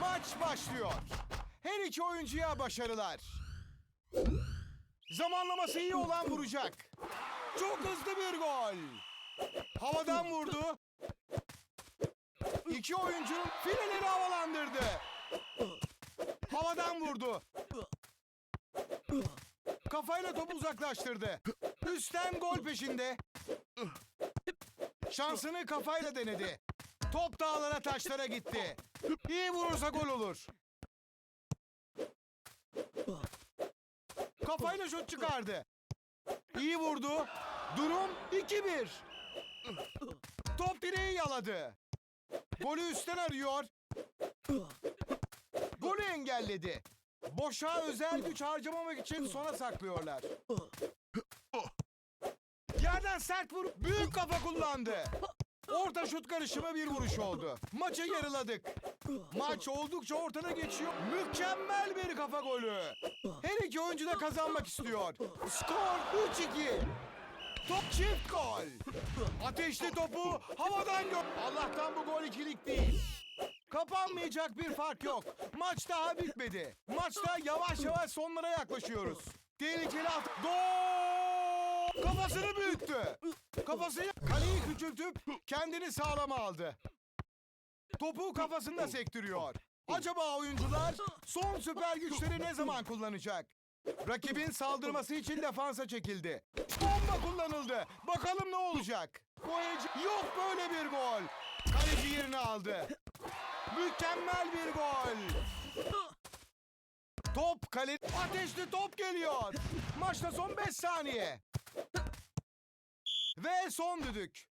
Maç başlıyor. Her iki oyuncuya başarılar. Zamanlaması iyi olan vuracak. Çok hızlı bir gol. Havadan vurdu. İki oyuncu fileleri havalandırdı. Havadan vurdu. Kafayla topu uzaklaştırdı. Üstten gol peşinde. Şansını kafayla denedi. Top dağlara taşlara gitti. İyi vurursa gol olur. Kafayla şut çıkardı. İyi vurdu. Durum 2-1. Top direği yaladı. Golü üstten arıyor. Golü engelledi. Boşa özel güç harcamamak için sona saklıyorlar. Yerden sert vurup büyük kafa kullandı. Orta şut karışımı bir vuruş oldu. Maçı yarıladık. Maç oldukça ortada geçiyor. Mükemmel bir kafa golü. Her iki oyuncu da kazanmak istiyor. Skor 3-2. Top çift gol. Ateşli topu havadan gö... Allah'tan bu gol ikilik değil. Kapanmayacak bir fark yok. Maç daha bitmedi. Maçta yavaş yavaş sonlara yaklaşıyoruz. Tehlikeli at... Gol! Kafasını büyüttü. Kafasını kaleyi küçültüp kendini sağlama aldı. Topu kafasında sektiriyor. Acaba oyuncular son süper güçleri ne zaman kullanacak? Rakibin saldırması için defansa çekildi. Bomba kullanıldı. Bakalım ne olacak? Boyacı yok böyle bir gol. Kaleci yerini aldı. Mükemmel bir gol. Top kale... Ateşli top geliyor. Maçta son 5 saniye. Ve son düdük.